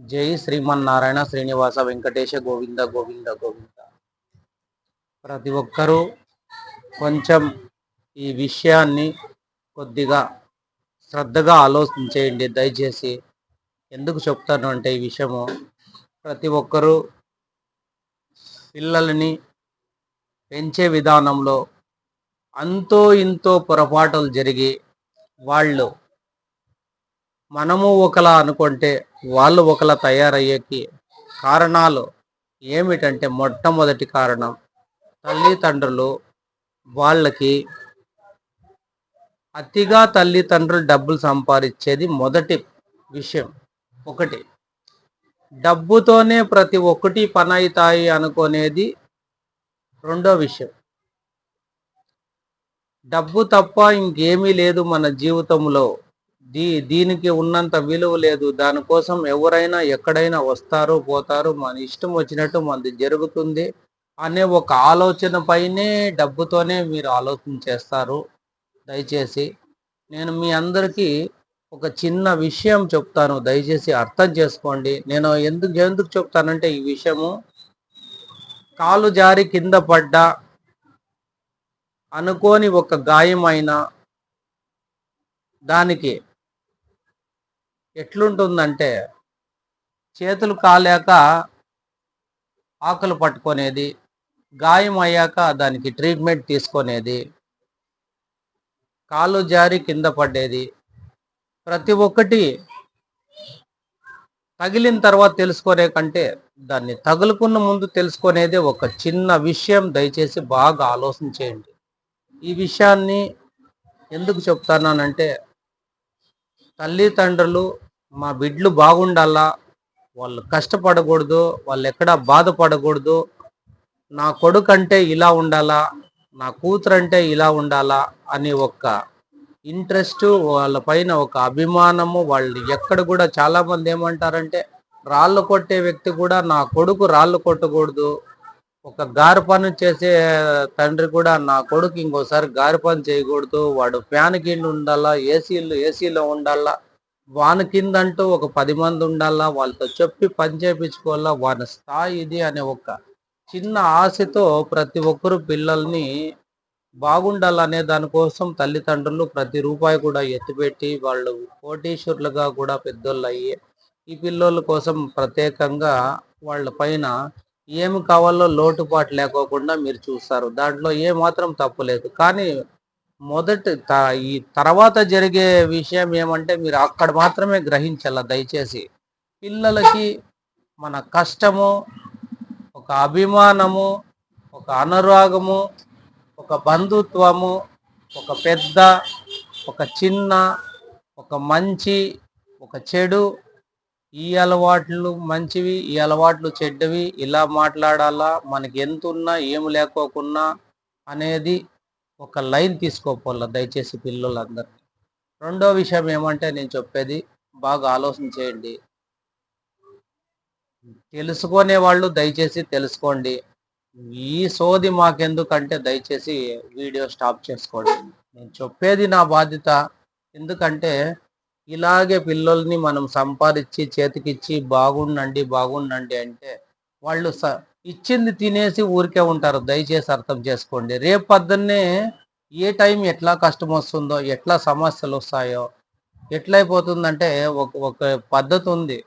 జై శ్రీమన్నారాయణ శ్రీనివాస వెంకటేశ గోవింద గోవింద గోవింద. ప్రతి ఒక్కరూ కొంచెం ఈ విషయాన్ని కొద్దిగా శ్రద్ధగా ఆలోచించేయండి దయచేసి. ఎందుకు చెప్తాను అంటే ఈ విషయము ప్రతి ఒక్కరూ పిల్లలని పెంచే విధానంలో అంతో ఇంతో పొరపాటులు జరిగి వాళ్ళు మనము ఒకలా అనుకుంటే వాళ్ళు ఒకలా తయారయ్యేకి కారణాలు ఏమిటంటే మొట్టమొదటి కారణం తల్లిదండ్రులు వాళ్ళకి అతిగా తల్లిదండ్రులు డబ్బులు సంపాదించేది మొదటి విషయం ఒకటి. డబ్బుతోనే ప్రతి ఒక్కటి పని అవుతాయి అనుకునేది రెండో విషయం. డబ్బు తప్ప ఇంకేమీ లేదు మన జీవితంలో. దీ దీనికి ఉన్నంత విలువ లేదు. దానికోసం ఎవరైనా ఎక్కడైనా వస్తారు పోతారు మన ఇష్టం వచ్చినట్టు మనది జరుగుతుంది అనే ఒక ఆలోచన పైనే డబ్బుతోనే మీరు ఆలోచన చేస్తారు. దయచేసి నేను మీ అందరికీ ఒక చిన్న విషయం చెప్తాను. దయచేసి అర్థం చేసుకోండి. నేను ఎందుకు ఎందుకు చెప్తానంటే ఈ విషయము కాలు జారి కింద పడ్డా అనుకోని ఒక గాయమైన దానికి ఎట్లుంటుందంటే చేతులు కాలేక ఆకులు పట్టుకునేది గాయం అయ్యాక దానికి ట్రీట్మెంట్ తీసుకునేది కాలు జారి కింద పడ్డేది. ప్రతి ఒక్కటి తగిలిన తర్వాత తెలుసుకునే కంటే దాన్ని తగులుకున్న ముందు తెలుసుకునేదే ఒక చిన్న విషయం దయచేసి బాగా ఆలోచన చేయండి. ఈ విషయాన్ని ఎందుకు చెప్తానంటే తల్లిదండ్రులు మా బిడ్లు బాగుండాలా? వాళ్ళు కష్టపడకూడదు వాళ్ళు ఎక్కడా బాధపడకూడదు. నా కొడుకు అంటే ఇలా ఉండాలా? నా కూతురు అంటే ఇలా ఉండాలా? అని ఒక ఇంట్రెస్ట్ వాళ్ళ పైన ఒక అభిమానము వాళ్ళు ఎక్కడ కూడా చాలా మంది ఏమంటారంటే రాళ్ళు కొట్టే వ్యక్తి కూడా నా కొడుకు రాళ్ళు కొట్టకూడదు. ఒక గారి పని చేసే తండ్రి కూడా నా కొడుకు ఇంకోసారి గారి పని చేయకూడదు. వాడు ఫ్యాన్ కింద ఉండాలా? ఏసీలు ఏసీలో ఉండాలా? వాని కింద అంటూ ఒక పది మంది ఉండాలా వాళ్ళతో చెప్పి పని చేయించుకోవాలా వాని స్థాయి ఇది అనే ఒక చిన్న ఆశతో ప్రతి ఒక్కరు పిల్లల్ని బాగుండాలనే దానికోసం తల్లిదండ్రులు ప్రతి రూపాయి కూడా ఎత్తిపెట్టి వాళ్ళు కోటీశ్వరులుగా కూడా పెద్దోళ్ళు అయ్యి ఈ పిల్లోళ్ళ కోసం ప్రత్యేకంగా వాళ్ళ పైన ఏమి కావాలో లోటుపాటు లేకోకుండా మీరు చూస్తారు. దాంట్లో ఏమాత్రం తప్పు లేదు. కానీ మొదటి ఈ తర్వాత జరిగే విషయం ఏమంటే మీరు అక్కడ మాత్రమే గ్రహించాల దయచేసి? పిల్లలకి మన కష్టము ఒక అభిమానము ఒక అనురాగము ఒక బంధుత్వము ఒక పెద్ద ఒక చిన్న ఒక మంచి ఒక చెడు ఈ అలవాట్లు మంచివి ఈ అలవాట్లు చెడ్డవి ఇలా మాట్లాడాలా మనకి ఎంత ఉన్నా ఏమి లేకోకున్నా అనేది ఒక లైన్ తీసుకోపోవాల దయచేసి పిల్లలందరూ. రెండో విషయం ఏమంటే నేను చెప్పేది బాగా ఆలోచన చేయండి. తెలుసుకునే వాళ్ళు దయచేసి తెలుసుకోండి. ఈ సోది మాకెందుకంటే దయచేసి వీడియో స్టాప్ చేసుకోండి. నేను చెప్పేది నా బాధ్యత ఎందుకంటే ఇలాగే పిల్లల్ని మనం సంపాదించి చేతికిచ్చి బాగుండండి బాగుండండి అంటే వాళ్ళు స ఇచ్చింది తినేసి ఊరికే ఉంటారు. దయచేసి అర్థం చేసుకోండి. రేపు పొద్దున్నే ఏ టైం ఎట్లా కష్టం వస్తుందో ఎట్లా సమస్యలు వస్తాయో ఎట్లయిపోతుందంటే ఒక ఒక పద్ధతి ఉంది.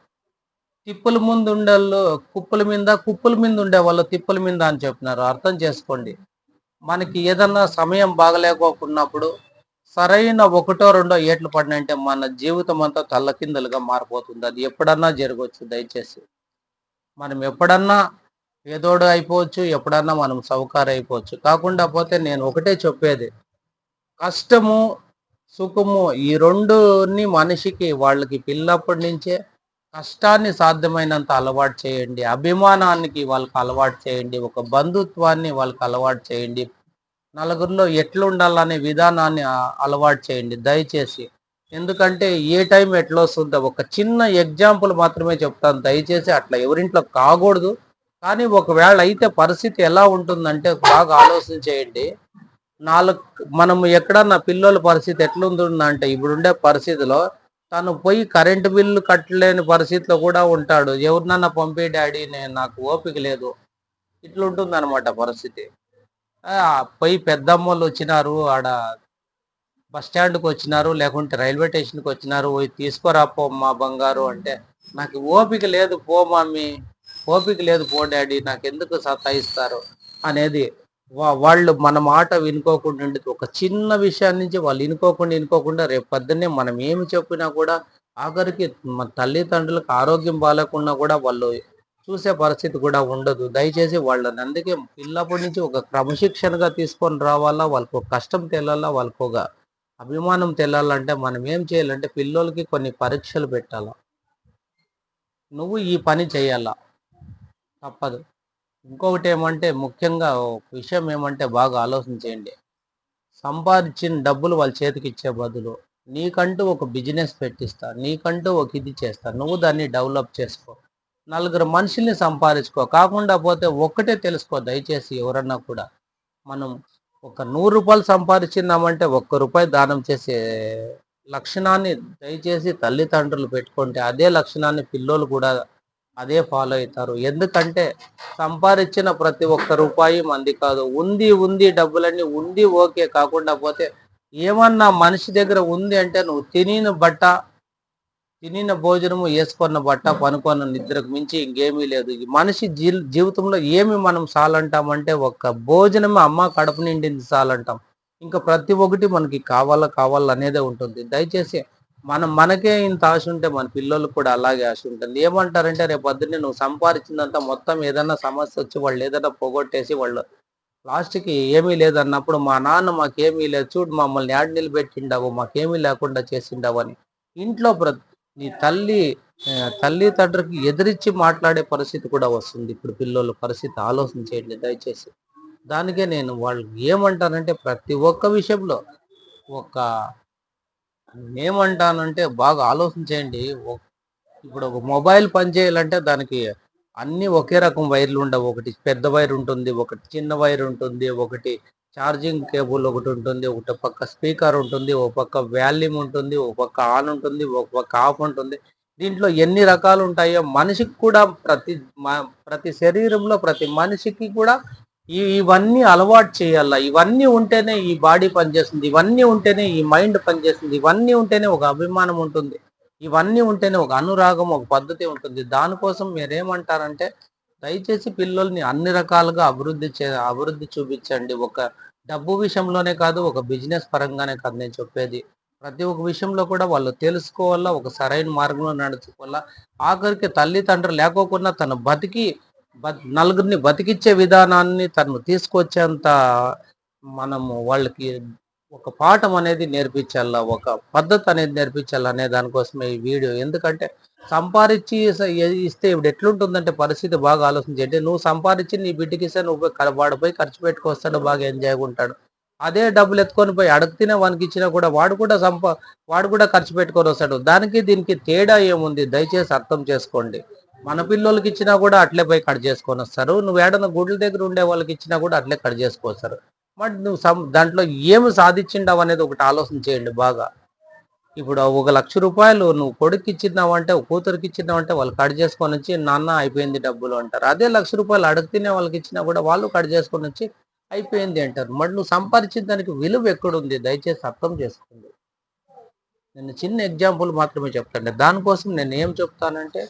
తిప్పుల ముందు ఉండేళ్ళు కుప్పల మీద కుప్పల మీద ఉండే వాళ్ళు తిప్పుల మీద అని చెప్పినారు. అర్థం చేసుకోండి. మనకి ఏదన్నా సమయం బాగలేకపోకున్నప్పుడు సరైన ఒకటో రెండో ఏట్లు పడినంటే మన జీవితం అంతా తల్లకిందలుగా మారిపోతుంది. అది ఎప్పుడన్నా జరగవచ్చు. దయచేసి. మనం ఎప్పుడన్నా ఏదోడు అయిపోవచ్చు ఎప్పుడన్నా మనం సౌకారు అయిపోవచ్చు. కాకుండా పోతే నేను ఒకటే చెప్పేది. కష్టము సుఖము ఈ రెండుని మనిషికి వాళ్ళకి పిల్లప్పటి నుంచే కష్టాన్ని సాధ్యమైనంత అలవాటు చేయండి. అభిమానానికి వాళ్ళకి అలవాటు చేయండి. ఒక బంధుత్వాన్ని వాళ్ళకి అలవాటు చేయండి. నలుగురిలో ఎట్లుండాలనే విధానాన్ని అలవాటు చేయండి దయచేసి. ఎందుకంటే ఏ టైం ఎట్లా వస్తుందో ఒక చిన్న ఎగ్జాంపుల్ మాత్రమే చెప్తాను. దయచేసి అట్లా ఎవరింట్లో కాకూడదు. కానీ ఒకవేళ అయితే పరిస్థితి ఎలా ఉంటుందంటే బాగా ఆలోచన చేయండి. నాలుగు మనము ఎక్కడన్నా పిల్లల పరిస్థితి ఎట్లుంటుందంటే ఇప్పుడుండే పరిస్థితిలో తను పోయి కరెంటు బిల్లు కట్టలేని పరిస్థితిలో కూడా ఉంటాడు. ఎవరినన్నా పంపే డాడీ నేను నాకు ఓపిక లేదు. ఇట్లుంటుంది అనమాట పరిస్థితి పోయి పెద్దమ్మలు వచ్చినారు ఆడ బస్ స్టాండ్కి వచ్చినారు లేకుంటే రైల్వే స్టేషన్కి వచ్చినారు పోయి తీసుకురా పో మా బంగారు అంటే నాకు ఓపిక లేదు పో మమ్మీ. ఓపిక లేదు పో డాడీ నాకు ఎందుకు సతాయిస్తారు? అనేది వా- వాళ్ళు మన మాట వినుకోకుండా ఒక చిన్న విషయాన్ని నుంచి వాళ్ళు వినుకోకుండా వినుకోకుండా రేపు పొద్దున్నే మనం ఏమి చెప్పినా కూడా ఆఖరికి మన తల్లిదండ్రులకు ఆరోగ్యం బాగాలేకుండా కూడా వాళ్ళు చూసే పరిస్థితి కూడా ఉండదు. దయచేసి వాళ్ళని అందుకే పిల్లప్పటి నుంచి ఒక క్రమశిక్షణగా తీసుకొని రావాలా వాళ్ళకు కష్టం తెల్లాలా వాళ్ళకు ఒక అభిమానం తెల్లాలంటే మనం ఏం చేయాలంటే పిల్లలకి కొన్ని పరీక్షలు పెట్టాలా. నువ్వు ఈ పని చేయాలా? తప్పదు. ఇంకొకటి ఏమంటే ముఖ్యంగా ఒక విషయం ఏమంటే బాగా ఆలోచించేయండి. సంపాదించిన డబ్బులు వాళ్ళ చేతికి ఇచ్చే బదులు నీకంటూ ఒక బిజినెస్ పెట్టిస్తా నీకంటూ ఒక ఇది చేస్తా నువ్వు దాన్ని డెవలప్ చేసుకో. నలుగురు మనుషుల్ని సంపాదించుకో కాకుండా పోతే ఒక్కటే తెలుసుకో దయచేసి ఎవరన్నా కూడా. మనం ఒక నూరు రూపాయలు సంపాదించిందామంటే ఒక్క రూపాయి దానం చేసే లక్షణాన్ని దయచేసి తల్లిదండ్రులు పెట్టుకుంటే అదే లక్షణాన్ని పిల్లోలు కూడా అదే ఫాలో అవుతారు. ఎందుకంటే సంపాదించిన ప్రతి ఒక్క రూపాయి మంది కాదు. ఉంది ఉంది డబ్బులన్నీ ఉంది ఓకే కాకుండా పోతే ఏమన్నా మనిషి దగ్గర ఉంది అంటే నువ్వు తినిన బట్ట తినిన భోజనము వేసుకున్న బట్ట పనుకున్న నిద్రకు మించి ఇంకేమీ లేదు. మనిషి జీ జీవితంలో ఏమి మనం సాలంటామంటే ఒక్క భోజనమే అమ్మ కడుపు నిండింది సాలంటాం. ఇంకా ప్రతి ఒక్కటి మనకి కావాలా కావాలనేదే ఉంటుంది. దయచేసి మనం మనకే ఇంత ఆశ ఉంటే మన పిల్లలకు కూడా అలాగే ఆశ ఉంటుంది. ఏమంటారంటే రేపు పొద్దున్నే నువ్వు సంపాదించిందంతా మొత్తం ఏదైనా సమస్య వచ్చి వాళ్ళు ఏదైనా పోగొట్టేసి వాళ్ళు లాస్ట్కి ఏమీ లేదన్నప్పుడు మా నాన్న మాకేమీ లేదు చూడు మమ్మల్ని యాడ్ నిలబెట్టిండావు మాకేమీ లేకుండా చేసిండావు అని ఇంట్లో ప్ర నీ తల్లి తల్లి తండ్రికి ఎదిరించి మాట్లాడే పరిస్థితి కూడా వస్తుంది. ఇప్పుడు పిల్లల పరిస్థితి ఆలోచన చేయండి దయచేసి. దానికే నేను వాళ్ళు ఏమంటానంటే ప్రతి ఒక్క విషయంలో ఒక ఏమంటానంటే బాగా ఆలోచన చేయండి ఇప్పుడు ఒక మొబైల్ పనిచేయాలంటే దానికి అన్ని ఒకే రకం వైర్లు ఉండవు. ఒకటి పెద్ద వైర్ ఉంటుంది ఒకటి చిన్న వైర్ ఉంటుంది ఒకటి ఛార్జింగ్ కేబుల్ ఒకటి ఉంటుంది ఒకటి పక్క స్పీకర్ ఉంటుంది ఒక పక్క వాల్యూమ్ ఉంటుంది ఒక పక్క ఆన్ ఉంటుంది ఒక పక్క ఆఫ్ ఉంటుంది. దీంట్లో ఎన్ని రకాలు ఉంటాయో మనిషికి కూడా ప్రతి మ- ప్రతి శరీరంలో ప్రతి మనిషికి కూడా ఇవన్నీ అలవాటు చేయాల? ఇవన్నీ ఉంటేనే ఈ బాడీ పనిచేస్తుంది ఇవన్నీ ఉంటేనే ఈ మైండ్ పనిచేస్తుంది ఇవన్నీ ఉంటేనే ఒక అభిమానం ఉంటుంది ఇవన్నీ ఉంటేనే ఒక అనురాగం ఒక పద్ధతి ఉంటుంది. దానికోసం మీరేమంటారంటే దయచేసి పిల్లల్ని అన్ని రకాలుగా అభివృద్ధి చే అభివృద్ధి చూపించండి. ఒక డబ్బు విషయంలోనే కాదు ఒక బిజినెస్ పరంగానే కాదు నేను చెప్పేది. ప్రతి ఒక్క విషయంలో కూడా వాళ్ళు తెలుసుకోవాలా ఒక సరైన మార్గంలో నడుచుకోవాలా. ఆఖరికి తల్లిదండ్రులు లేకోకుండా తను బతికి నలుగురిని బతికిచ్చే విధానాన్ని తను తీసుకొచ్చేంత మనము వాళ్ళకి ఒక పాఠం అనేది నేర్పించాలా ఒక పద్ధతి అనేది నేర్పించాలా అనే దానికోసమే ఈ వీడియో. ఎందుకంటే సంపాదించి ఇస్తే ఇప్పుడు ఎట్లుంటుందంటే పరిస్థితి బాగా ఆలోచించండి నువ్వు సంపాదించి నీ బిడ్డకి ఇస్తే నువ్వు పోయి వాడు పోయి ఖర్చు పెట్టుకొస్తాడు బాగా ఎంజాయ్గా ఉంటాడు. అదే డబ్బులు ఎత్తుకొని పోయి అడుగుతూనే వానికి ఇచ్చినా కూడా వాడు కూడా సంపా వాడు కూడా ఖర్చు పెట్టుకొని వస్తాడు. దానికి దీనికి తేడా ఏముంది? దయచేసి అర్థం చేసుకోండి. మన పిల్లలకి ఇచ్చినా కూడా అట్లే పోయి కట్ చేసుకొని వస్తారు. నువ్వు ఏడన్న గుడ్ల దగ్గర ఉండే వాళ్ళకి ఇచ్చినా కూడా అట్లే కట్ చేసుకొస్తారు మరి నువ్వు సం దాంట్లో ఏమి సాధించిండావు అనేది ఒకటి ఆలోచన చేయండి బాగా. ఇప్పుడు ఒక లక్ష రూపాయలు నువ్వు కొడుకు ఇచ్చినావు అంటే కూతురికి ఇచ్చినావు అంటే వాళ్ళు కట్ చేసుకొని వచ్చి నాన్న అయిపోయింది డబ్బులు అంటారు. అదే లక్ష రూపాయలు అడుగుతూనే వాళ్ళకి ఇచ్చినా కూడా వాళ్ళు కట్ చేసుకొని వచ్చి అయిపోయింది అంటారు. మరి నువ్వు సంపాదించిన దానికి విలువ ఎక్కడుంది? దయచేసి అర్థం చేసుకోండి. నేను చిన్న ఎగ్జాంపుల్ మాత్రమే చెప్తాను. దానికోసం నేను ఏం చెప్తానంటే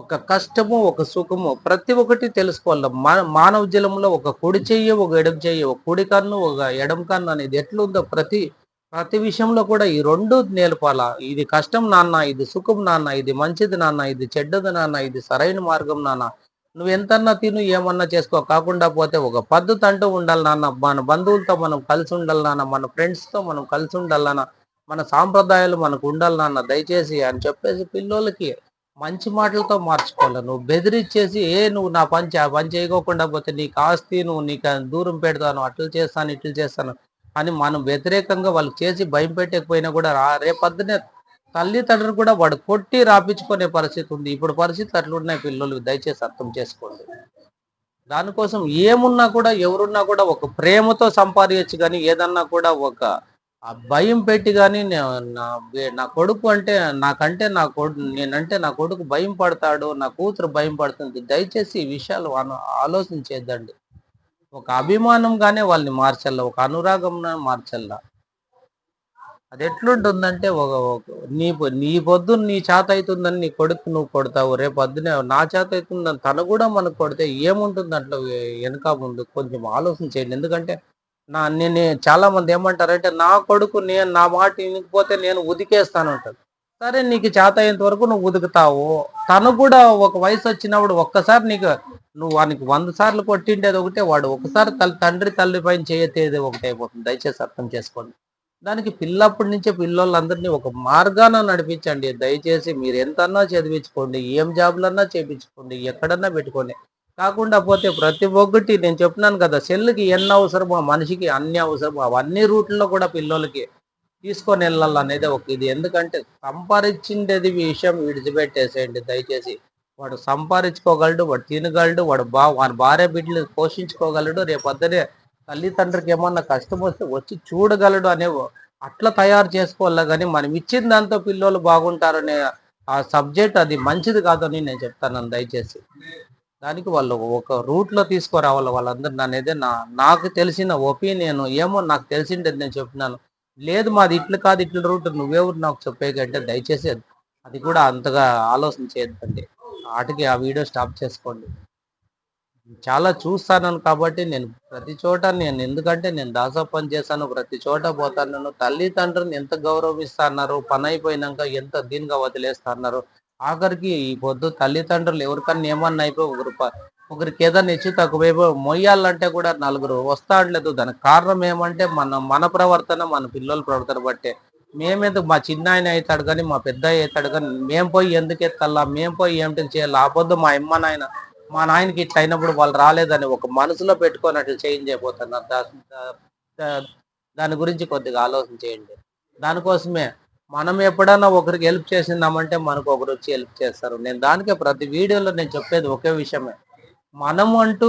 ఒక కష్టము ఒక సుఖము ప్రతి ఒక్కటి తెలుసుకోవాలి. మా మానవ జలంలో ఒక కుడి చెయ్యి ఒక ఎడమ చెయ్యి ఒక కుడి కన్ను ఒక ఎడమ కన్ను అనేది ఎట్లుందో ప్రతి ప్రతి విషయంలో కూడా ఈ రెండు నేర్పాలా. ఇది కష్టం నాన్న ఇది సుఖం నాన్న ఇది మంచిది నాన్న ఇది చెడ్డది నాన్న ఇది సరైన మార్గం నాన్న. నువ్వు ఎంతన్నా తిను ఏమన్నా చేసుకో కాకుండా పోతే ఒక పద్ధతి అంటూ ఉండాలి నాన్న. మన బంధువులతో మనం కలిసి ఉండాలి నాన్న మన ఫ్రెండ్స్తో మనం కలిసి ఉండాలి నాన్న. మన సాంప్రదాయాలు మనకు ఉండాలి నాన్న దయచేసి అని చెప్పేసి పిల్లోళ్ళకి మంచి మాటలతో మార్చుకోవాలి? నువ్వు బెదిరిచ్చేసి ఏ నువ్వు నా పని ఆ పని చేయకోకుండా పోతే నీకు ఆస్తి నువ్వు నీకు దూరం పెడతాను అట్లు చేస్తాను ఇట్లు చేస్తాను అని మనం వ్యతిరేకంగా వాళ్ళు చేసి భయం పెట్టకపోయినా కూడా రా- రేపొద్దునే తల్లిదండ్రులు కూడా వాడు కొట్టి రాపించుకునే పరిస్థితి ఉంది. ఇప్పుడు పరిస్థితి అట్లున్నాయి పిల్లలు దయచేసి అర్థం చేసుకోండి. దానికోసం ఏమున్నా కూడా ఎవరున్నా కూడా ఒక ప్రేమతో సంపాదించచ్చు కానీ ఏదన్నా కూడా ఒక ఆ భయం పెట్టి కానీ నా నా కొడుకు అంటే నాకంటే నా కొడుకు నేనంటే నా కొడుకు భయం పడతాడు నా కూతురు భయం పడుతుంది. దయచేసి ఈ విషయాలు ఆలోచన ఆలోచించేద్దండి. ఒక అభిమానంగానే వాళ్ళని మార్చల్లా ఒక అనురాగం మార్చల్లా. అది ఎట్లుంటుందంటే ఒక నీ నీ పొద్దున్న నీ చేత అవుతుందని నీ కొడుకు నువ్వు కొడతావు రేపు పొద్దునే నా చేత అవుతుందని తను కూడా మనకు కొడితే ఏముంటుంది అట్లా వెనక ముందు కొంచెం ఆలోచన చేయండి ఎందుకంటే నా నేను చాలా మంది ఏమంటారంటే నా కొడుకు నేను నా మాట వినకపోతే నేను ఉదికేస్తాను అంటాడు సరే నీకు చేత అయ్యేంత వరకు నువ్వు ఉదుకుతావు. తను కూడా ఒక వయసు వచ్చినప్పుడు ఒక్కసారి నీకు నువ్వు వానికి వంద సార్లు కొట్టిండేది ఒకటే వాడు ఒకసారి తల్లి తండ్రి తల్లి పైన చేయతేది ఒకటి అయిపోతుంది. దయచేసి అర్థం చేసుకోండి. దానికి పిల్లప్పటి నుంచే పిల్లోళ్ళందరినీ ఒక మార్గాన నడిపించండి. దయచేసి మీరు ఎంతన్నా చదివించుకోండి ఏం జాబులన్నా చేపించుకోండి ఎక్కడన్నా పెట్టుకోండి. కాకుండా పోతే ప్రతి ఒక్కటి నేను చెప్తున్నాను కదా సెల్కి ఎన్ని అవసరమో మనిషికి అన్ని అవసరమో అవన్నీ రూట్లలో కూడా పిల్లలకి తీసుకొని వెళ్ళాలనేది ఒక ఇది. ఎందుకంటే సంపాదించిండేది విషయం విడిచిపెట్టేసేయండి. దయచేసి వాడు సంపాదించుకోగలడు వాడు తినగలడు వాడు బా వాడి భార్య బిడ్డలు పోషించుకోగలడు రేపొద్దునే తల్లిదండ్రులకి ఏమన్నా కష్టం వస్తే వచ్చి చూడగలడు అనే అట్లా తయారు చేసుకోవాలి కానీ మనం ఇచ్చిన దాంతో పిల్లలు బాగుంటారనే ఆ సబ్జెక్ట్ అది మంచిది కాదని నేను చెప్తాను దయచేసి దానికి వాళ్ళు ఒక రూట్లో తీసుకురావాలి వాళ్ళందరూ. అనేది నా నాకు తెలిసిన ఒపీనియన్ ఏమో నాకు తెలిసిండేది నేను చెప్పినాను. లేదు మాది ఇట్లు కాదు ఇట్ల రూట్. నువ్వెవరు నాకు చెప్పేకంటే దయచేసి అది కూడా అంతగా ఆలోచన చేయొద్దండి. ఆటకి ఆ వీడియో స్టాప్ చేసుకోండి. చాలా చూస్తాను కాబట్టి నేను ప్రతి చోట నేను ఎందుకంటే నేను దాసా పని చేశాను ప్రతి చోట పోతాను. తల్లిదండ్రులను ఎంత గౌరవిస్తున్నారు పని అయిపోయినాక ఎంత దీనిగా వదిలేస్తున్నారు ఆఖరికి ఈ పొద్దు తల్లిదండ్రులు ఎవరికన్నా ఏమన్నా అయిపోయి ఒకరు ఒకరికి ఏదైనా ఇచ్చి తక్కువ మొయ్యాలంటే కూడా నలుగురు వస్తాడలేదు. దానికి కారణం ఏమంటే మన మన ప్రవర్తన మన పిల్లల ప్రవర్తన బట్టే. మేమేదో మా చిన్న ఆయన అవుతాడు కానీ మా పెద్ద అవుతాడు కానీ మేము పోయి ఎందుకు ఎత్తల్లా మేము పోయి ఏమిటి చేయాలి? ఆ పొద్దు మా అమ్మ నాయన మా నాయనకి ఇట్లా అయినప్పుడు వాళ్ళు రాలేదని ఒక మనసులో పెట్టుకొని అట్లా చేంజ్ అయిపోతున్నారు. దాని గురించి కొద్దిగా ఆలోచన చేయండి. దానికోసమే మనం ఎప్పుడైనా ఒకరికి హెల్ప్ చేసిందామంటే మనకు ఒకరు వచ్చి హెల్ప్ చేస్తారు. నేను దానికే ప్రతి వీడియోలో నేను చెప్పేది ఒకే విషయమే. మనం అంటూ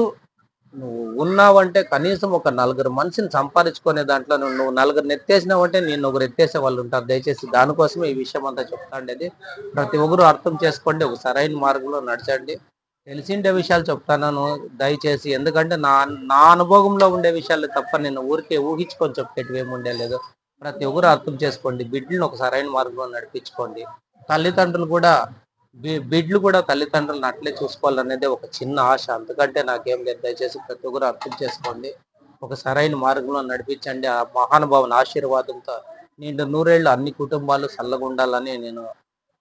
నువ్వు ఉన్నావంటే కనీసం ఒక నలుగురు మనిషిని సంపాదించుకునే దాంట్లో నువ్వు నలుగురు నెత్తేసినావంటే నేను ఒకరు ఎత్తేసే వాళ్ళు ఉంటారు. దయచేసి దానికోసమే ఈ విషయం అంతా చెప్తాండేది ప్రతి ఒక్కరు అర్థం చేసుకోండి ఒక సరైన మార్గంలో నడచండి. తెలిసిండే విషయాలు చెప్తాను దయచేసి ఎందుకంటే నా నా అనుభవంలో ఉండే విషయాలు తప్ప నేను ఊరికే ఊహించుకొని చెప్పేటివి ఏమి ఉండలేదు. ప్రతి ఒక్కరు అర్థం చేసుకోండి. బిడ్డలను ఒక సరైన మార్గంలో నడిపించుకోండి. తల్లిదండ్రులు కూడా బి- కూడా తల్లిదండ్రులను అట్లే చూసుకోవాలనేది ఒక చిన్న ఆశ. అందుకంటే నాకేం లేదు. దయచేసి ప్రతి ఒక్కరు అర్థం చేసుకోండి. ఒక సరైన మార్గంలో నడిపించండి. ఆ మహానుభావుని ఆశీర్వాదంతో నిండు నూరేళ్ళు అన్ని కుటుంబాలు చల్లగా ఉండాలని నేను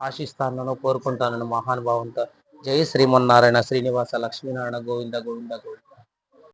ఆశిస్తానని కోరుకుంటానని మహానుభావంతో జై శ్రీమన్నారాయణ శ్రీనివాస లక్ష్మీనారాయణ గోవింద గోవింద గోవింద.